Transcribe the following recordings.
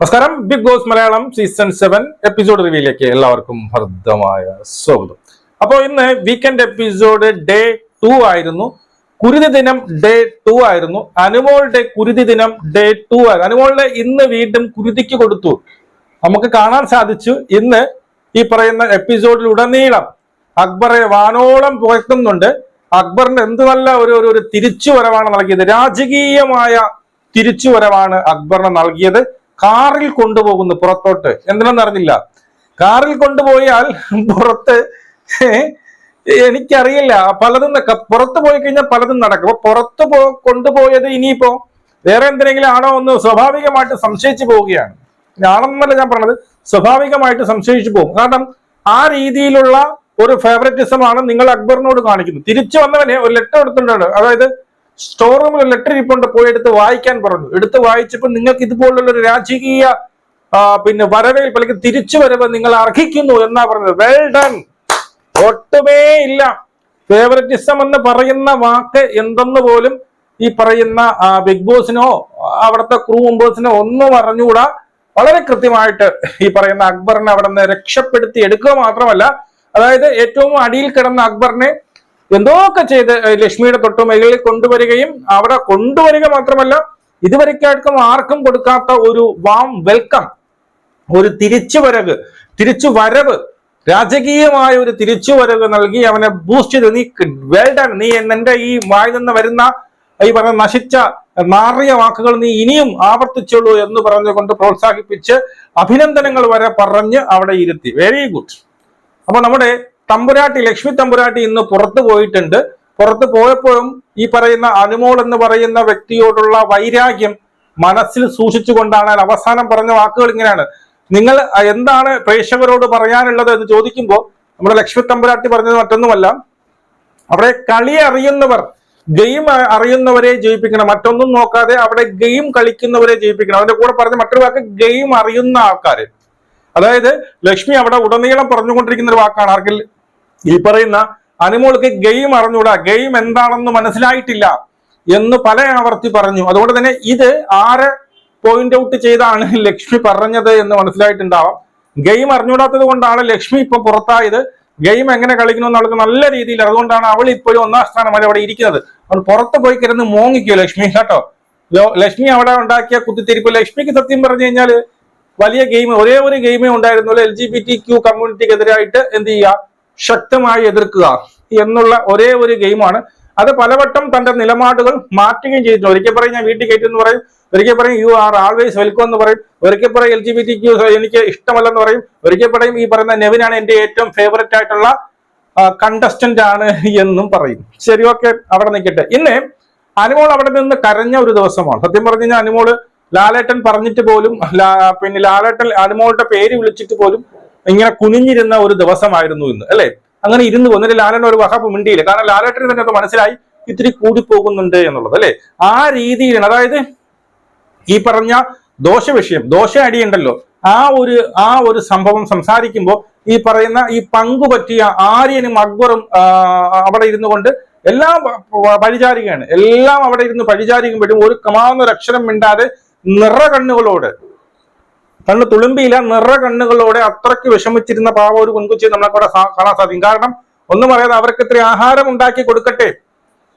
നമസ്കാരം. Big boss Malayalam season seven episode റിവ്യൂയിലേക്ക് എല്ലാവർക്കും ഹർദ്ദമായ സ്വാഗതം. അപ്പോൾ ഇന്ന് വീക്കെൻഡ് എപ്പിസോഡ് ഡേ ടു ആയിരുന്നു. കുരുതി ദിനം ഡേ ടു ആയിരുന്നു. അനുമോളുടെ കുരുതി ദിനം ഡേ ടു ആയിരുന്നു. അനുമോളുടെ ഇന്ന് വീണ്ടും കുരുതിക്ക് കൊടുത്തു. നമുക്ക് കാണാൻ സാധിച്ചു. ഇന്ന് ഈ പറയുന്ന എപ്പിസോഡിലുടനീളം അക്ബറെ വാനോളം പുകഴ്ത്തുന്നുണ്ട് അക്ബറിന് എന്ത് നല്ല ഒരു ഒരു തിരിച്ചുവരവാണ് നൽകിയത്. രാജകീയമായ തിരിച്ചുവരവാണ് അക്ബറിന് നൽകിയത്. കാറിൽ കൊണ്ടുപോകുന്നു പുറത്തോട്ട്. എന്തിനാന്ന് അറിഞ്ഞില്ല. കാറിൽ കൊണ്ടുപോയാൽ പുറത്ത് എനിക്കറിയില്ല. പലതും പുറത്ത് പോയി കഴിഞ്ഞാൽ പലതും നടക്കും. അപ്പൊ പുറത്ത് പോ കൊണ്ടുപോയത് ഇനിയിപ്പോ വേറെ എന്തിനെങ്കിലും ആണോ എന്ന് സ്വാഭാവികമായിട്ട് സംശയിച്ചു പോവുകയാണ്. ആണെന്നല്ല ഞാൻ പറഞ്ഞത്. സ്വാഭാവികമായിട്ട് സംശയിച്ചു പോകും. കാരണം ആ രീതിയിലുള്ള ഒരു ഫേവററ്റിസമാണ് നിങ്ങൾ അക്ബറിനോട് കാണിക്കുന്നത്. തിരിച്ചു വന്നവനെ ഒരു ലെറ്റർ എടുത്തിട്ടുണ്ട്. അതായത് സ്റ്റോർ റൂമിൽ ലെറ്റർ ഇരിപ്പുണ്ട്. പോയി എടുത്ത് വായിക്കാൻ പറഞ്ഞു. എടുത്ത് വായിച്ചപ്പോൾ നിങ്ങൾക്ക് ഇതുപോലുള്ള ഒരു രാജകീയ പിന്നെ വരവേൽപ്പ് അല്ലെങ്കിൽ തിരിച്ചു വരവ് നിങ്ങൾ അർഹിക്കുന്നു എന്നാ പറഞ്ഞത്. വെൽ ഡൺ ഒട്ടുമേ ഇല്ല. ഫേവററ്റിസം എന്ന് പറയുന്ന വാക്ക് എന്തെന്ന് പോലും ഈ പറയുന്ന ബിഗ് ബോസിനോ അവിടുത്തെ ക്രൂ മെമ്പേഴ്സിനോ ഒന്നും അറിഞ്ഞുകൂടാ. വളരെ കൃത്യമായിട്ട് ഈ പറയുന്ന അക്ബറിനെ അവിടെ നിന്ന് രക്ഷപ്പെടുത്തി എടുക്കുക മാത്രമല്ല അതായത് ഏറ്റവും അടിയിൽ കിടന്ന അക്ബറിനെ എന്തൊക്കെ ചെയ്ത് ലക്ഷ്മിയുടെ തൊട്ടു മുകളിൽ കൊണ്ടുവരികയും അവിടെ കൊണ്ടുവരിക മാത്രമല്ല ഇതുവരെക്കാർക്കും ആർക്കും കൊടുക്കാത്ത ഒരു വാം വെൽക്കം ഒരു തിരിച്ചുവരവ് തിരിച്ചു വരവ് രാജകീയമായ ഒരു തിരിച്ചുവരവ് നൽകി അവനെ ബൂസ്റ്റ് ചെയ്ത്. നീ വേൾഡൻ നീ എന്റെ ഈ വായി നിന്ന് വരുന്ന ഈ പറഞ്ഞ നശിച്ച മാറിയ വാക്കുകൾ നീ ഇനിയും ആവർത്തിച്ചുള്ളൂ എന്ന് പറഞ്ഞുകൊണ്ട് പ്രോത്സാഹിപ്പിച്ച് അഭിനന്ദനങ്ങൾ വരെ പറഞ്ഞ് അവിടെ ഇരുത്തി. വെരി ഗുഡ് അപ്പൊ നമ്മുടെ തമ്പുരാട്ടി ലക്ഷ്മി തമ്പുരാട്ടി ഇന്ന് പുറത്തു പോയിട്ടുണ്ട്. പുറത്തു പോയപ്പോഴും ഈ പറയുന്ന അനുമോൾ എന്ന് പറയുന്ന വ്യക്തിയോടുള്ള വൈരാഗ്യം മനസ്സിൽ സൂക്ഷിച്ചുകൊണ്ടാണ് അവസാനം പറഞ്ഞ വാക്കുകൾ ഇങ്ങനെയാണ്. നിങ്ങൾ എന്താണ് പ്രേക്ഷകരോട് പറയാനുള്ളത് എന്ന് ചോദിക്കുമ്പോൾ നമ്മുടെ ലക്ഷ്മി തമ്പുരാട്ടി പറഞ്ഞത് മറ്റൊന്നുമല്ല. അവിടെ കളി അറിയുന്നവർ ഗെയിം അറിയുന്നവരെ ജയിപ്പിക്കണം. മറ്റൊന്നും നോക്കാതെ അവിടെ ഗെയിം കളിക്കുന്നവരെ ജയിപ്പിക്കണം. അതിന്റെ കൂടെ പറഞ്ഞ മറ്റൊരു വാക്ക് ഗെയിം അറിയുന്ന ആൾക്കാർ അതായത് ലക്ഷ്മി അവിടെ ഉടനീളം പറഞ്ഞുകൊണ്ടിരിക്കുന്ന ഒരു വാക്കാണ്. ആർക്കിൽ ഈ പറയുന്ന അനുമോൾക്ക് ഗെയിം അറിഞ്ഞൂടാ. ഗെയിം എന്താണെന്ന് മനസ്സിലായിട്ടില്ല എന്ന് പല ആവർത്തി പറഞ്ഞു. അതുകൊണ്ട് തന്നെ ഇത് ആര് പോയിന്റ് ഔട്ട് ചെയ്താണ് ലക്ഷ്മി പറഞ്ഞത് എന്ന് മനസ്സിലായിട്ടുണ്ടാവാം. ഗെയിം അറിഞ്ഞൂടാത്തത് കൊണ്ടാണ് ലക്ഷ്മി ഇപ്പൊ പുറത്തായത്. ഗെയിം എങ്ങനെ കളിക്കണമെന്ന് അവൾക്ക് നല്ല രീതിയിൽ അതുകൊണ്ടാണ് അവൾ ഇപ്പോഴും ഒന്നാം സ്ഥാനം വരെ അവിടെ ഇരിക്കുന്നത്. അവൾ പുറത്ത് പോയി കിടന്ന് മോങ്ങിക്കോ ലക്ഷ്മി കേട്ടോ? ലക്ഷ്മി അവിടെ ഉണ്ടാക്കിയ കുത്തിത്തിരിപ്പ്. ലക്ഷ്മിക്ക് സത്യം പറഞ്ഞു കഴിഞ്ഞാൽ വലിയ ഗെയിം ഒരേ ഒരു ഗെയിമേ ഉണ്ടായിരുന്നുള്ളൂ. L G B T Q കമ്മ്യൂണിറ്റിക്കെതിരായിട്ട് എന്ത് ചെയ്യുക? ശക്തമായി എതിർക്കുക എന്നുള്ള ഒരേ ഒരു ഗെയിമാണ് അത് പലവട്ടം തന്റെ നിലപാടുകൾ മാറ്റുകയും ചെയ്തിട്ടുണ്ട്. ഒരിക്കൽ പറയും ഞാൻ വീട്ടിൽ കയറ്റും എന്ന് പറയും. ഒരിക്കൽ പറയും യു ആർ ആൾവേസ് വെൽക്കം എന്ന് പറയും. ഒരിക്കൽ പറയും L G B T Q എനിക്ക് ഇഷ്ടമല്ലെന്ന് പറയും. ഒരിക്കൽ പറയും ഈ പറയുന്ന നെവിനാണ് എന്റെ ഏറ്റവും ഫേവററ്റ് ആയിട്ടുള്ള കണ്ടസ്റ്റന്റ് ആണ് എന്നും പറയും. ശരി ഓക്കെ അവിടെ നിൽക്കട്ടെ. ഇന്ന് അനുമോൾ അവിടെ നിന്ന് കരഞ്ഞ ഒരു ദിവസമാണ്. സത്യം പറഞ്ഞു കഴിഞ്ഞാൽ അനുമോൾ ലാലേട്ടൻ പറഞ്ഞിട്ട് പോലും പിന്നെ ലാലേട്ടൻ അനുമോളുടെ പേര് വിളിച്ചിട്ട് പോലും ഇങ്ങനെ കുനിഞ്ഞിരുന്ന ഒരു ദിവസമായിരുന്നു ഇന്ന് അല്ലെ? അങ്ങനെ ഇരുന്ന് വന്നിട്ട് ലാലൻ ഒരു വഹപ്പ് മിണ്ടിയില്ല. കാരണം ലാലേട്ടന് തന്നെ അത് മനസ്സിലായി ഇത്തിരി കൂടിപ്പോകുന്നുണ്ട് എന്നുള്ളത് അല്ലെ? ആ രീതിയിലാണ്. അതായത് ഈ പറഞ്ഞ ദോഷ വിഷയം ദോഷ അടിയുണ്ടല്ലോ ആ ഒരു ആ ഒരു സംഭവം സംസാരിക്കുമ്പോൾ ഈ പറയുന്ന ഈ പങ്കു പറ്റിയ ആര്യനും അക്ബറും അവിടെ ഇരുന്നു കൊണ്ട് എല്ലാം പഴിചാരികയാണ് എല്ലാം അവിടെ ഇരുന്ന് പരിചാരിക്കുമ്പോഴും ഒരു കമാവുന്ന അക്ഷരം മിണ്ടാതെ നിറ കണ്ണുകളോട് കണ്ണ് തുളുമ്പിയില്ല നിറ കണ്ണുകളോടെ അത്രയ്ക്ക് വിഷമിച്ചിരുന്ന പാവ ഒരു കുൻകുച്ചി നമ്മളെ കാണാൻ സാധിക്കും. കാരണം ഒന്നും പറയാതെ അവർക്ക് ഇത്ര ആഹാരം ഉണ്ടാക്കി കൊടുക്കട്ടെ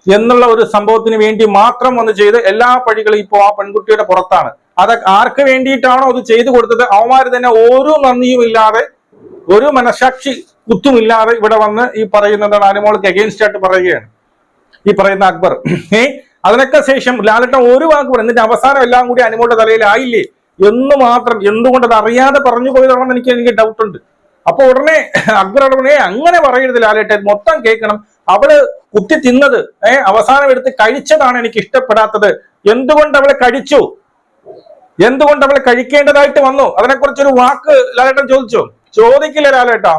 എന്നുള്ള ഒരു സംഭവത്തിന് വേണ്ടി മാത്രം വന്ന് ചെയ്ത് എല്ലാ പഴികളും ഇപ്പോൾ ആ പെൺകുട്ടിയുടെ പുറത്താണ്. അത് ആർക്ക് വേണ്ടിയിട്ടാണോ അത് ചെയ്തു കൊടുത്തത്? അവന്മാര് തന്നെ ഓരോ നന്ദിയും ഇല്ലാതെ ഒരു മനസാക്ഷി കുത്തുമില്ലാതെ ഇവിടെ വന്ന് ഈ പറയുന്നത് അനുമോൾക്ക് അഗേൻസ്റ്റ് ആയിട്ട് പറയുകയാണ്. ഈ പറയുന്ന അക്ബർ. ഏ? അതിനൊക്കെ ശേഷം ലാലട്ടൻ ഒരു വാക്ക് പറഞ്ഞു എന്നിട്ട് അവസാനം എല്ലാം കൂടി അനുമോളുടെ തലയിൽ ആയില്ലേ? എന്ന് മാത്രം എന്തുകൊണ്ട് അത് അറിയാതെ പറഞ്ഞു പോയതാണെന്ന് എനിക്ക് എനിക്ക് ഡൗട്ട് ഉണ്ട്. അപ്പൊ ഉടനെ അക്ബർ ഉടനെ അങ്ങനെ പറയരുത് ലാലേട്ടൻ. മൊത്തം കേൾക്കണം. അവൾ കുത്തി തിന്നത് ഏഹ് അവസാനം എടുത്ത് കഴിച്ചതാണ് എനിക്ക് ഇഷ്ടപ്പെടാത്തത്. എന്തുകൊണ്ട് അവളെ കഴിച്ചു? എന്തുകൊണ്ട് അവളെ കഴിക്കേണ്ടതായിട്ട് വന്നു? അതിനെക്കുറിച്ച് ഒരു വാക്ക് ലാലേട്ടൻ ചോദിച്ചോ? ചോദിക്കില്ല ലാലേട്ടാ.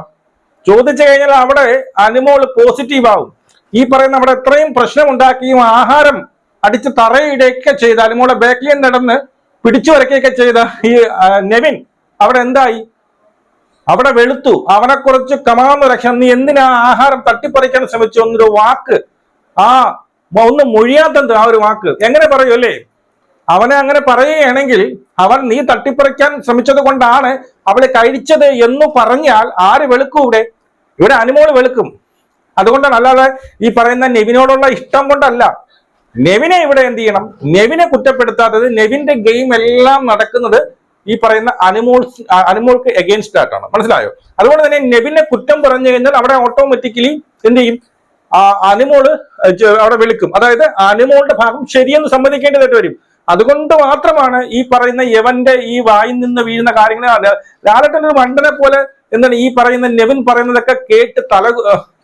ചോദിച്ചു കഴിഞ്ഞാൽ അവിടെ അനുമോൾ പോസിറ്റീവ് ആവും. ഈ പറയുന്ന അവിടെ എത്രയും പ്രശ്നം ഉണ്ടാക്കിയും ആഹാരം അടിച്ച് തറയിടുകയൊക്കെ ചെയ്ത് അനുമോളെ ബാക്കിൽ നടന്ന് പിടിച്ചു വരയ്ക്കുകയൊക്കെ ചെയ്ത ഈ നെവിൻ അവിടെ എന്തായി? അവിടെ വെളുത്തു. അവനെ കുറച്ച് കമാന്ന് രക്ഷണം നീ എന്തിനാ ആഹാരം തട്ടിപ്പറിക്കാൻ ശ്രമിച്ചു? എന്നൊരു വാക്ക്. ആ ഒന്ന് മൊഴിയാത്തത് ആ ഒരു വാക്ക്. എങ്ങനെ പറയൂ അല്ലേ? അവനെ അങ്ങനെ പറയുകയാണെങ്കിൽ അവൻ നീ തട്ടിപ്പറിക്കാൻ ശ്രമിച്ചത് കൊണ്ടാണ് അവളെ കഴിച്ചത് എന്ന് പറഞ്ഞാൽ ആര് വെളുക്കും ഇവിടെ? ഇവിടെ അനുമോൾ വെളുക്കും. അതുകൊണ്ടാണ് അല്ലാതെ ഈ പറയുന്ന നെവിനോടുള്ള ഇഷ്ടം കൊണ്ടല്ല. നെവിനെ ഇവിടെ എന്ത് ചെയ്യണം? നെവിനെ കുറ്റപ്പെടുത്താത്തത് നെവിന്റെ ഗെയിം എല്ലാം നടക്കുന്നത് ഈ പറയുന്ന അനിമോൾസ് അനിമോൾക്ക് എഗെയിൻസ്റ്റ് ആയിട്ടാണ്. മനസ്സിലായോ? അതുകൊണ്ട് തന്നെ നെവിനെ കുറ്റം പറഞ്ഞു കഴിഞ്ഞാൽ അവിടെ ഓട്ടോമാറ്റിക്കലി എന്ത് ചെയ്യും? ആ അനുമോൾ അവിടെ വിളിക്കും. അതായത് അനുമോളുടെ ഭാഗം ശരിയെന്ന് സമ്മതിക്കേണ്ടതായിട്ട് വരും. അതുകൊണ്ട് മാത്രമാണ് ഈ പറയുന്ന യവന്റെ ഈ വായിൽ നിന്ന് വീഴുന്ന കാര്യങ്ങൾ ലാലട്ടൻ ഒരു മണ്ടനെ പോലെ എന്താണ് ഈ പറയുന്ന നെവിൻ പറയുന്നതൊക്കെ കേട്ട് തല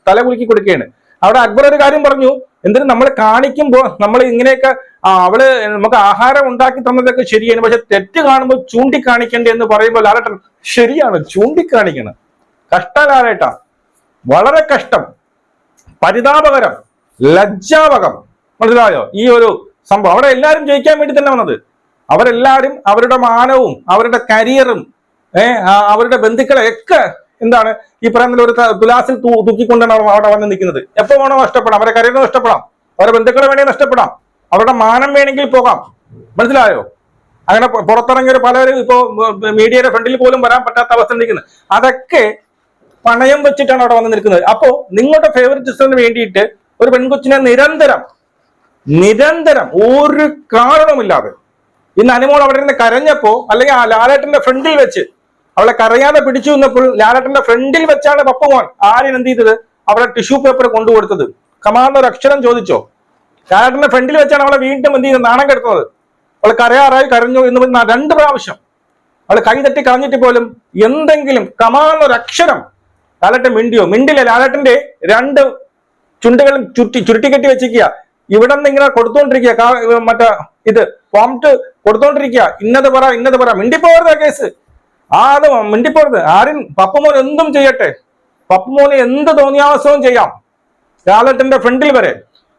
തല കുലുക്കി കൊടുക്കുകയാണ്. അവിടെ അക്ബർ ഒരു കാര്യം പറഞ്ഞു എന്തിനും നമ്മൾ കാണിക്കുമ്പോൾ നമ്മൾ ഇങ്ങനെയൊക്കെ അവൾ നമുക്ക് ആഹാരം ഉണ്ടാക്കി തന്നതൊക്കെ ശരിയാണ്. പക്ഷെ തെറ്റ് കാണുമ്പോൾ ചൂണ്ടിക്കാണിക്കണ്ടേ എന്ന് പറയുമ്പോൾ ലാലേട്ടൻ ശരിയാണ് ചൂണ്ടിക്കാണിക്കണം. കഷ്ട ലാലേട്ട വളരെ കഷ്ടം. പരിതാപകരം ലജ്ജാവകം. മനസ്സിലായോ? ഈ ഒരു സംഭവം. അവിടെ എല്ലാവരും ജയിക്കാൻ വേണ്ടി തന്നെ വന്നത്. അവരെല്ലാവരും അവരുടെ മാനവും അവരുടെ കരിയറും ഏഹ് അവരുടെ ബന്ധുക്കളെ ഒക്കെ എന്താണ്? ഈ പറയുന്ന ഒരു തുലാസിൽ തൂക്കിക്കൊണ്ടാണ് അവിടെ വന്ന് നിൽക്കുന്നത്. എപ്പോ വേണോ നഷ്ടപ്പെടാം. അവരെ കരിയർ നഷ്ടപ്പെടാം. അവരെ ബന്ധുക്കളെ വേണമെങ്കിൽ നഷ്ടപ്പെടാം. അവരുടെ മാനം വേണമെങ്കിൽ പോകാം. മനസ്സിലായോ? അങ്ങനെ പുറത്തിറങ്ങിയ പലരും ഇപ്പോ മീഡിയയുടെ ഫ്രണ്ടിൽ പോലും വരാൻ പറ്റാത്ത അവസ്ഥ നിൽക്കുന്നത് അതൊക്കെ പണയം വെച്ചിട്ടാണ് അവിടെ വന്ന് നിൽക്കുന്നത്. അപ്പോ നിങ്ങളുടെ ഫേവറിറ്റിസത്തിന് വേണ്ടിയിട്ട് ഒരു പെൺകൊച്ചിനെ നിരന്തരം നിരന്തരം ഒരു കാരണവുമില്ലാതെ ഇന്ന് അനുമോൾ അവിടെ നിന്ന് കരഞ്ഞപ്പോ അല്ലെങ്കിൽ ആ ലാലേട്ടന്റെ ഫ്രണ്ടിൽ വെച്ച് അവളെ കരയാതെ പിടിച്ചു നിന്നപ്പോൾ ലാലട്ടന്റെ ഫ്രണ്ടിൽ വെച്ചാണ് പപ്പുമോൻ ആര്യൻ എന്ത് ചെയ്തത്? അവളെ ടിഷ്യൂ പേപ്പർ കൊണ്ടുകൊടുത്തത് കമാന്ന് ഒരു അക്ഷരം ചോദിച്ചോ? ലാലട്ടന്റെ ഫ്രണ്ടിൽ വെച്ചാണ് അവളെ വീണ്ടും എന്ത് ചെയ്യുന്നത് നാണം കെടുത്തത് അവൾ കരയാറായി കരഞ്ഞു എന്ന് പറഞ്ഞ രണ്ട് പ്രാവശ്യം. അവൾ കൈ തട്ടി കളഞ്ഞിട്ട് പോലും എന്തെങ്കിലും കമാന്നൊരു അക്ഷരം ലാലട്ടൻ മിണ്ടിയോ? മിണ്ടില്ല. ലാലട്ടന്റെ രണ്ട് ചുണ്ടുകളും ചുറ്റി ചുരുട്ടിക്കെട്ടി വെച്ചിരിക്കുക. ഇവിടെ നിന്ന് ഇങ്ങനെ കൊടുത്തോണ്ടിരിക്കുക. മറ്റേ ഇത് പ്രോംപ്റ്റ് കൊടുത്തോണ്ടിരിക്കുക. ഇന്നത് പറ ഇന്നത് പറ. മിണ്ടിപ്പോ കേസ് ആ അത് മിണ്ടിപ്പോരുത്. ആരും പപ്പമോൻ എന്തും ചെയ്യട്ടെ. പപ്പുമോന് എന്ത് തോന്നിയാവസവും ചെയ്യാം. ലാലട്ടന്റെ ഫ്രണ്ടിൽ വരെ.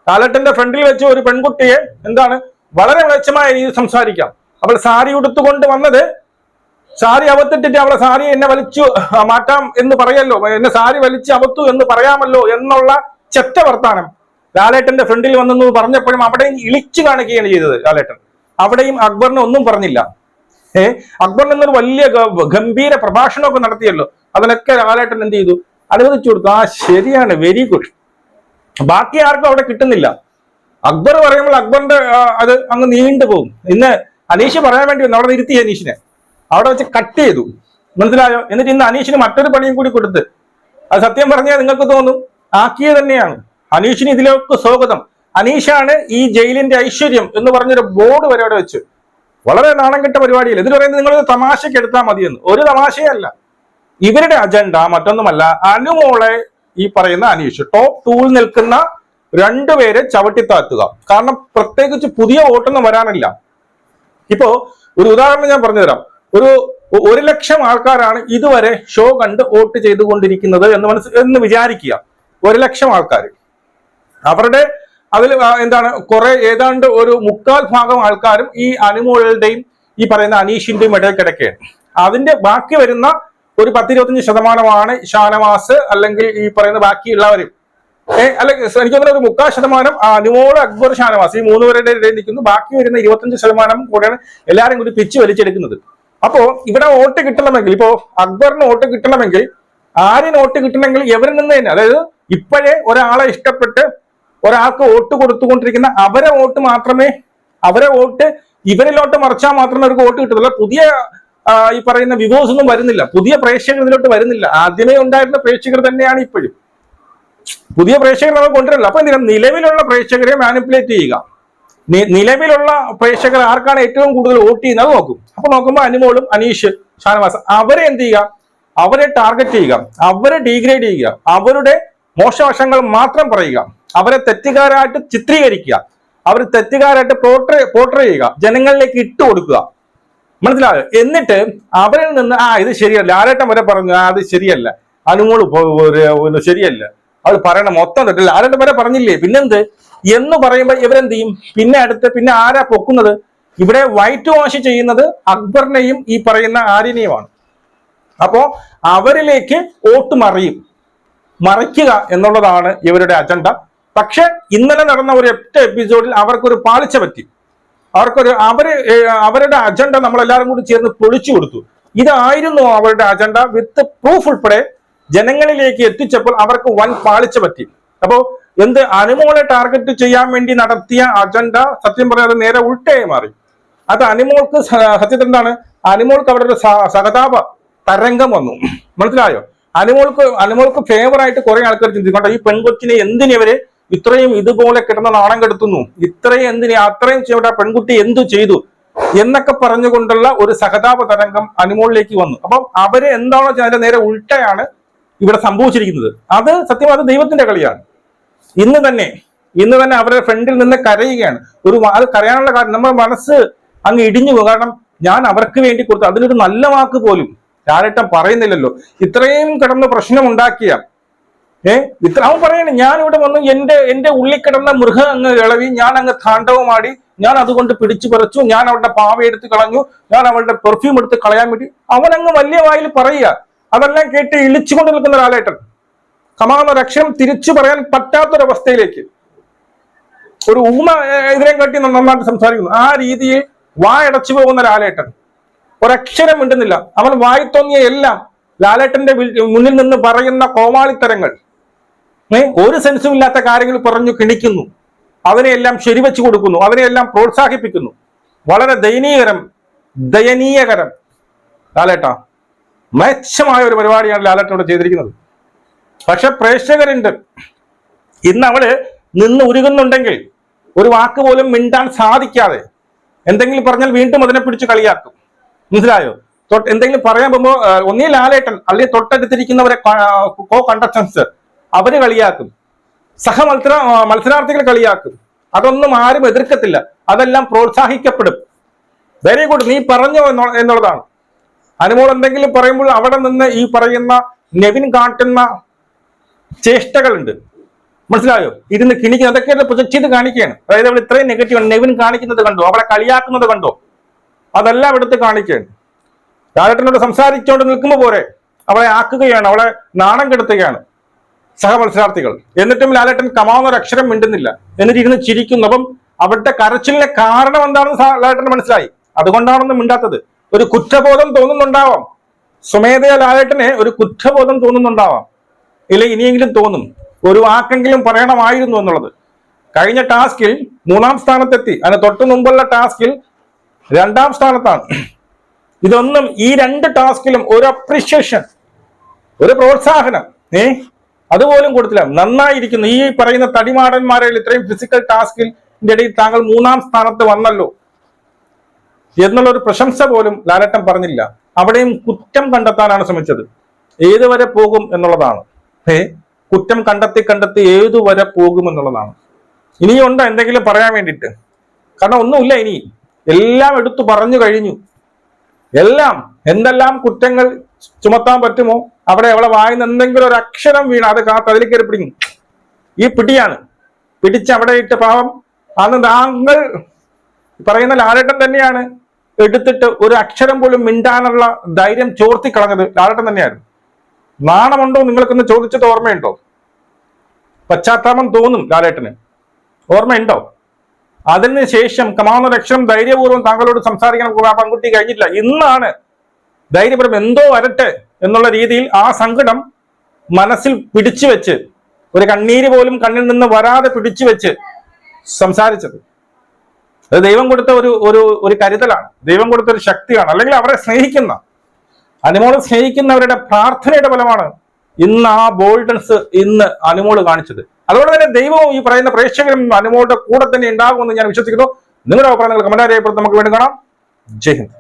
ലാലട്ടന്റെ ഫ്രണ്ടിൽ വെച്ച് ഒരു പെൺകുട്ടിയെ എന്താണ്? വളരെ മെച്ചമായ രീതിയിൽ സംസാരിക്കാം. അവൾ സാരി ഉടുത്തുകൊണ്ട് വന്നത് സാരി അവത്തിട്ടിട്ട് അവളെ സാരി എന്നെ വലിച്ചു മാറ്റാം എന്ന് പറയല്ലോ. എന്നെ സാരി വലിച്ചു അവത്തു എന്ന് പറയാമല്ലോ എന്നുള്ള ചെറ്റ വർത്താനം ലാലേട്ടന്റെ ഫ്രണ്ടിൽ വന്നെന്ന് പറഞ്ഞപ്പോഴും അവിടെയും ഇളിച്ചു കാണിക്കുകയാണ് ചെയ്തത് ലാലേട്ടൻ. അവിടെയും അക്ബറിനെ ഒന്നും പറഞ്ഞില്ല. ഏ? അക്ബർ എന്നൊരു വലിയ ഗംഭീര പ്രഭാഷണമൊക്കെ നടത്തിയല്ലോ. അതിനൊക്കെ ലാലേട്ടൻ എന്ത് ചെയ്തു? അനുവദിച്ചു കൊടുത്തു. ആ ശരിയാണ്. വെരി ഗുഡ് ബാക്കി ആർക്കും അവിടെ കിട്ടുന്നില്ല. അക്ബർ പറയുമ്പോൾ അക്ബറിന്റെ അത് അങ്ങ് നീണ്ടു പോകും. ഇന്ന് അനീഷ് പറയാൻ വേണ്ടി വന്നു. അവിടെ ഇരുത്തി അനീഷിനെ. അവിടെ വെച്ച് കട്ട് ചെയ്തു. മനസ്സിലായോ? എന്നിട്ട് ഇന്ന് അനീഷിന് മറ്റൊരു പണിയും കൂടി കൊടുത്ത്. അത് സത്യം പറഞ്ഞാൽ നിങ്ങൾക്ക് തോന്നും ആക്കിയത് തന്നെയാണ്. അനീഷിന് ഇതിലേക്ക് സ്വാഗതം. അനീഷാണ് ഈ ജയിലിന്റെ ഐശ്വര്യം എന്ന് പറഞ്ഞൊരു ബോർഡ് വരെ അവിടെ വെച്ച്. വളരെ നാണം കെട്ട പരിപാടിയല്ല? ഇതിൽ പറയുന്നത് നിങ്ങൾ തമാശയ്ക്ക് എടുത്താൽ മതിയെന്ന്. ഒരു തമാശയല്ല. ഇവരുടെ അജണ്ട മറ്റൊന്നുമല്ല. അനുമോളെ ഈ പറയുന്ന അനീഷ് ടോപ്പ് ടൂൾ നിൽക്കുന്ന രണ്ടുപേരെ ചവിട്ടിത്താത്തുക. കാരണം പ്രത്യേകിച്ച് പുതിയ വോട്ടൊന്നും വരാനില്ല. ഇപ്പോ ഒരു ഉദാഹരണം ഞാൻ പറഞ്ഞുതരാം. ഒരു ഒരു ലക്ഷം ആൾക്കാരാണ് ഇതുവരെ ഷോ കണ്ട് വോട്ട് ചെയ്തുകൊണ്ടിരിക്കുന്നത് എന്ന് മനസ്സ് എന്ന് വിചാരിക്കുക. ഒരു ലക്ഷം ആൾക്കാർ അവരുടെ അതിൽ എന്താണ് കുറെ ഏതാണ്ട് ഒരു മുക്കാൽ ഭാഗം ആൾക്കാരും ഈ അനുമോളുടെയും ഈ പറയുന്ന അനീഷിന്റെയും ഇടയിൽ കിടക്കുകയാണ്. അതിന്റെ ബാക്കി വരുന്ന ഒരു പത്തിരുപത്തഞ്ച് ശതമാനമാണ് ഷാനവാസ് അല്ലെങ്കിൽ ഈ പറയുന്ന ബാക്കിയുള്ളവരും. ഏഹ് അല്ലെങ്കിൽ എനിക്ക് തോന്നുന്നു ഒരു മുക്കാൽ ശതമാനം അനുമോൾ അക്ബർ ഷാനവാസ് ഈ മൂന്ന് പേരുടെ ഇടയിൽ നിൽക്കുന്നു. ബാക്കി വരുന്ന ഇരുപത്തഞ്ച് ശതമാനം കൂടെയാണ് എല്ലാവരും കൂടി പിച്ച് വലിച്ചെടുക്കുന്നത്. അപ്പോ ഇവിടെ വോട്ട് കിട്ടണമെങ്കിൽ ഇപ്പോ അക്ബറിന് വോട്ട് കിട്ടണമെങ്കിൽ ആരിന് വോട്ട് കിട്ടണമെങ്കിൽ എവരിൽ നിന്ന് തന്നെ അതായത് ഇപ്പോഴേ ഒരാളെ ഇഷ്ടപ്പെട്ട് ഒരാൾക്ക് വോട്ട് കൊടുത്തുകൊണ്ടിരിക്കുന്ന അവരെ വോട്ട് മാത്രമേ അവരെ വോട്ട് ഇവരിലോട്ട് മറിച്ചാൽ മാത്രമേ അവർക്ക് വോട്ട് കിട്ടുള്ളൂ പുതിയ ഈ പറയുന്ന വിവോസ് ഒന്നും വരുന്നില്ല. പുതിയ പ്രേക്ഷകർ ഇതിലോട്ട് വരുന്നില്ല. ആദ്യമേ ഉണ്ടായിരുന്ന പ്രേക്ഷകർ തന്നെയാണ് ഇപ്പോഴും. പുതിയ പ്രേക്ഷകർ നമ്മൾ കൊണ്ടുവരില്ല. അപ്പൊ എന്തിനാ? നിലവിലുള്ള പ്രേക്ഷകരെ മാനിപ്പുലേറ്റ് ചെയ്യുക. നിലവിലുള്ള പ്രേക്ഷകർ ആർക്കാണ് ഏറ്റവും കൂടുതൽ വോട്ട് ചെയ്യുന്നത്? നോക്കും. അപ്പൊ നോക്കുമ്പോൾ അനുമോളും അനീഷ് ഷാനവാസ്. അവരെ എന്ത് ചെയ്യുക? അവരെ ടാർഗറ്റ് ചെയ്യുക. അവരെ ഡീഗ്രേഡ് ചെയ്യുക. അവരുടെ മോശവശങ്ങൾ മാത്രം പറയുക. അവരെ തെറ്റുകാരായിട്ട് ചിത്രീകരിക്കുക. അവർ തെറ്റുകാരായിട്ട് പോർട്രേ പോർട്രേ ചെയ്യുക. ജനങ്ങളിലേക്ക് ഇട്ട് കൊടുക്കുക. മനസ്സിലായോ? എന്നിട്ട് അവരിൽ നിന്ന് ആ ഇത് ശരിയല്ല. ആരേട്ടം വരെ പറഞ്ഞു ആ അത് ശരിയല്ല. അനുമോൾ ശരിയല്ല. അവൾ പറയണം മൊത്തം തെറ്റില്ല. ആരേട്ടം വരെ പറഞ്ഞില്ലേ? പിന്നെന്ത്? എന്ന് പറയുമ്പോൾ ഇവരെന്ത് ചെയ്യും? പിന്നെ അടുത്ത് പിന്നെ ആരാ പൊക്കുന്നത്? ഇവിടെ വൈറ്റ് വാഷ് ചെയ്യുന്നത് അക്ബറിനെയും ഈ പറയുന്ന ആര്യനെയുമാണ്. അപ്പോ അവരിലേക്ക് ഓട്ടുമറിയും മറിയും. മറിക്കുക എന്നുള്ളതാണ് ഇവരുടെ അജണ്ട. പക്ഷെ ഇന്നലെ നടന്ന ഒരു ഒറ്റ എപ്പിസോഡിൽ അവർക്കൊരു പാളിച്ച പറ്റി. അവർക്കൊരു അവർ അവരുടെ അജണ്ട നമ്മളെല്ലാവരും കൂടി ചേർന്ന് പൊളിച്ചു കൊടുത്തു. ഇതായിരുന്നു അവരുടെ അജണ്ട. വിത്ത് പ്രൂഫ് ഉൾപ്പെടെ ജനങ്ങളിലേക്ക് എത്തിച്ചപ്പോൾ അവർക്ക് വൻ പാളിച്ച പറ്റി. അപ്പോ എന്ത് അനുമോളെ ടാർഗറ്റ് ചെയ്യാൻ വേണ്ടി നടത്തിയ അജണ്ട സത്യം പറയാതെ നേരെ ഉൾട്ടയായി മാറി. അത് അനുമോൾക്ക് സത്യത്തിൽ എന്താണ്? അനുമോൾക്ക് ഒരു സഹതാപ തരംഗം വന്നു. മനസ്സിലായോ? അനുമോൾക്ക് അനുമോൾക്ക് ഫേവർ ആയിട്ട് കുറെ ആൾക്കാർ ചിന്തിക്കണ്ട ഈ പെൺകൊച്ചിനെ എന്തിനവര് ഇത്രയും ഇതുപോലെ കിടന്ന നാണം കെടുത്തുന്നു? ഇത്രയും എന്തിനെ അത്രയും ചെയ്യേണ്ട പെൺകുട്ടി എന്തു ചെയ്തു? എന്നൊക്കെ പറഞ്ഞുകൊണ്ടുള്ള ഒരു സഹതാപ തരംഗം അനുമോളിലേക്ക് വന്നു. അപ്പം അവർ എന്താണോ അതിന്റെ നേരെ ഉൾട്ടയാണ് ഇവിടെ സംഭവിച്ചിരിക്കുന്നത്. അത് സത്യം അത് ദൈവത്തിന്റെ കളിയാണ്. ഇന്ന് തന്നെ ഇന്ന് തന്നെ അവരുടെ ഫ്രണ്ടിൽ നിന്ന് കരയുകയാണ്. ഒരു അത് കരയാനുള്ള കാരണം നമ്മുടെ മനസ്സ് അങ്ങ് ഇടിഞ്ഞു കാരണം ഞാൻ അവർക്ക് വേണ്ടി കൊടുത്തു അതിനൊരു നല്ല വാക്ക് പോലും ലാലേട്ടൻ പറയുന്നില്ലല്ലോ. ഇത്രയും കിടന്ന് പ്രശ്നം ഉണ്ടാക്കിയ ഏ? ഇത്ര അവൻ പറയണേ ഞാൻ ഇവിടെ വന്നു എന്റെ എന്റെ ഉള്ളിൽ കിടന്ന മൃഗം അങ്ങ് ഇളവി ഞാൻ അങ്ങ് താണ്ഡവമാടി ഞാൻ അതുകൊണ്ട് പിടിച്ചു പറിച്ചു ഞാൻ അവളുടെ പാവ എടുത്ത് കളഞ്ഞു ഞാൻ അവളുടെ പെർഫ്യൂം എടുത്ത് കളയാൻ വേണ്ടി. അവൻ അങ്ങ് വലിയ വായിൽ പറയുക. അതെല്ലാം കേട്ട് ഇളിച്ചുകൊണ്ട് നിൽക്കുന്ന ഒരാളേട്ടൻ കമാന്ന രക്ഷം തിരിച്ചു പറയാൻ പറ്റാത്തൊരവസ്ഥയിലേക്ക്. ഒരു ഊമ ഇതിനെ കാട്ടി നന്നായിട്ട് സംസാരിക്കുന്നു. ആ രീതിയിൽ വായടച്ചു പോകുന്ന ലാലേട്ടൻ. ഒരക്ഷരം മിണ്ടുന്നില്ല അവൻ വായി തോന്നിയ എല്ലാം ലാലേട്ടന്റെ മുന്നിൽ നിന്ന് പറയുന്ന കോമാളിത്തരങ്ങൾ ഒരു സെൻസും ഇല്ലാത്ത കാര്യങ്ങൾ പറഞ്ഞു കിണിക്കുന്നു അതിനെയെല്ലാം ശരിവെച്ചു കൊടുക്കുന്നു. അതിനെയെല്ലാം പ്രോത്സാഹിപ്പിക്കുന്നു. വളരെ ദയനീയകരം ദയനീയകരം ലാലേട്ട. മെച്ചമായ ഒരു പരിപാടിയാണ് ലാലേട്ടൻ ചെയ്തിരിക്കുന്നത്. പക്ഷെ പ്രേക്ഷകരുണ്ട് ഇന്ന് അവൾ നിന്ന് ഉരുകുന്നുണ്ടെങ്കിൽ ഒരു വാക്ക് പോലും മിണ്ടാൻ സാധിക്കാതെ എന്തെങ്കിലും പറഞ്ഞാൽ വീണ്ടും അതിനെ പിടിച്ച് കളിയാക്കും. മനസ്സിലായോ? എന്തെങ്കിലും പറയാൻ പോകുമ്പോ ഒന്നേ ലാലേട്ടൻ അല്ലെങ്കിൽ തൊട്ടടുത്തിരിക്കുന്നവരെ കോ കണ്ടസ്റ്റൻസ് അവർ കളിയാക്കും. സഹ മത്സര മത്സരാർത്ഥികൾ കളിയാക്കും. അതൊന്നും ആരും എതിർക്കത്തില്ല. അതെല്ലാം പ്രോത്സാഹിക്കപ്പെടും. വെരി ഗുഡ് നീ പറഞ്ഞു എന്നുള്ളതാണ്. അനുമോൾ എന്തെങ്കിലും പറയുമ്പോൾ അവിടെ നിന്ന് ഈ പറയുന്ന നെവിൻ കാട്ടുന്ന ചേഷ്ടകളുണ്ട്. മനസ്സിലായോ? ഇരുന്ന് കിണിക്കുന്നത് അതൊക്കെ പ്രൊജക്ട് ചെയ്ത് കാണിക്കുകയാണ്. അതായത് അവൾ ഇത്രയും നെഗറ്റീവ് നെവിൻ കാണിക്കുന്നത് കണ്ടോ? അവളെ കളിയാക്കുന്നത് കണ്ടോ? അതെല്ലാം എടുത്ത് കാണിക്കുകയാണ്. ലാലേട്ടനോട് സംസാരിച്ചുകൊണ്ട് നിൽക്കുമ്പോൾ പോരെ അവളെ ആക്കുകയാണ് അവളെ നാണം കെടുത്തുകയാണ് സഹമത്സരാർത്ഥികൾ. എന്നിട്ടും ലാലേട്ടൻ കമാവുന്ന ഒരു അക്ഷരം മിണ്ടുന്നില്ല. എന്നിട്ട് ഇരുന്ന് ചിരിക്കുന്നു. അപ്പം അവരുടെ കരച്ചിലിന്റെ കാരണം എന്താണെന്ന് ലാലേട്ടൻ മനസ്സിലായി. അതുകൊണ്ടാണെന്ന് മിണ്ടാത്തത്. ഒരു കുറ്റബോധം തോന്നുന്നുണ്ടാവാം. സ്വമേധയ ലാലേട്ടനെ ഒരു കുറ്റബോധം തോന്നുന്നുണ്ടാവാം. ഇല്ല ഇനിയെങ്കിലും തോന്നും. ഒരു വാക്കെങ്കിലും പറയണമായിരുന്നു എന്നുള്ളത്. കഴിഞ്ഞ ടാസ്കിൽ മൂന്നാം സ്ഥാനത്തെത്തി. അതിന് തൊട്ടു മുമ്പുള്ള ടാസ്കിൽ രണ്ടാം സ്ഥാനത്താണ്. ഇതൊന്നും ഈ രണ്ട് ടാസ്കിലും ഒരു അപ്രിഷിയേഷൻ ഒരു പ്രോത്സാഹനം ഏ? അതുപോലും കൊടുത്തില്ല. നന്നായിരിക്കുന്നു. ഈ പറയുന്ന തടിമാടന്മാരെ ഇത്രയും ഫിസിക്കൽ ടാസ്കിൽ ഇടയിൽ താങ്കൾ മൂന്നാം സ്ഥാനത്ത് വന്നല്ലോ എന്നുള്ള ഒരു പ്രശംസ പോലും ലാലട്ടൻ പറഞ്ഞില്ല. അവിടെയും കുറ്റം കണ്ടെത്താനാണ് ശ്രമിച്ചത്. ഏതുവരെ പോകും എന്നുള്ളതാണ്. ഏ? കുറ്റം കണ്ടെത്തി കണ്ടെത്തി ഏതുവരെ പോകും എന്നുള്ളതാണ്. ഇനിയുണ്ടോ എന്തെങ്കിലും പറയാൻ വേണ്ടിയിട്ട്? കാരണം ഒന്നുമില്ല ഇനി. എല്ലാം എടുത്തു പറഞ്ഞു കഴിഞ്ഞു. എല്ലാം എന്തെല്ലാം കുറ്റങ്ങൾ ചുമത്താൻ പറ്റുമോ? അവിടെ അവളെ വായിന്ന് എന്തെങ്കിലും ഒരു അക്ഷരം വീണ അത് കാത്ത് അതിൽ കയറി പിടിക്കും. ഈ പിടിയാണ്. പിടിച്ച് അവിടെ ഇട്ട് പാവം. അന്ന് താങ്കൾ പറയുന്ന ലാലേട്ടൻ തന്നെയാണ് എടുത്തിട്ട് ഒരു അക്ഷരം പോലും മിണ്ടാനുള്ള ധൈര്യം ചോർത്തി കളഞ്ഞത്. ലാലേട്ടൻ തന്നെയായിരുന്നു. നാണമുണ്ടോ നിങ്ങൾക്കൊന്ന് ചോദിച്ചത് ഓർമ്മയുണ്ടോ? പശ്ചാത്താപം തോന്നും ലാലേട്ടന്. ഓർമ്മയുണ്ടോ? അതിന് ശേഷം കമാവുന്ന ലക്ഷണം ധൈര്യപൂർവം താങ്കളോട് സംസാരിക്കാൻ ആ പെൺകുട്ടി കഴിഞ്ഞിട്ടില്ല. ഇന്നാണ് ധൈര്യപൂർവം എന്തോ വരട്ടെ എന്നുള്ള രീതിയിൽ ആ സങ്കടം മനസ്സിൽ പിടിച്ചു വെച്ച് ഒരു കണ്ണീര് പോലും കണ്ണിൽ നിന്ന് വരാതെ പിടിച്ചു വെച്ച് സംസാരിച്ചത്. അത് ദൈവം കൊടുത്ത ഒരു ഒരു ഒരു കരുതലാണ്. ദൈവം കൊടുത്ത ഒരു ശക്തിയാണ്. അല്ലെങ്കിൽ അവരെ സ്നേഹിക്കുന്ന അനുമോളെ സ്നേഹിക്കുന്നവരുടെ പ്രാർത്ഥനയുടെ ഫലമാണ് ഇന്ന് ആ ബോൾഡൻസ് ഇന്ന് അനുമോൾ കാണിച്ചത്. അതുകൊണ്ട് തന്നെ ദൈവവും ഈ പറയുന്ന പ്രേക്ഷകരും അനുമോളുടെ കൂടെ തന്നെ ഉണ്ടാകുമെന്ന് ഞാൻ വിശ്വസിക്കുന്നു. നിങ്ങളുടെ അഭിപ്രായങ്ങൾ കമന്റ് രേഖപ്പെടുത്തി നമുക്ക് വീണ്ടും കാണാം. ജയ് ഹിന്ദ്.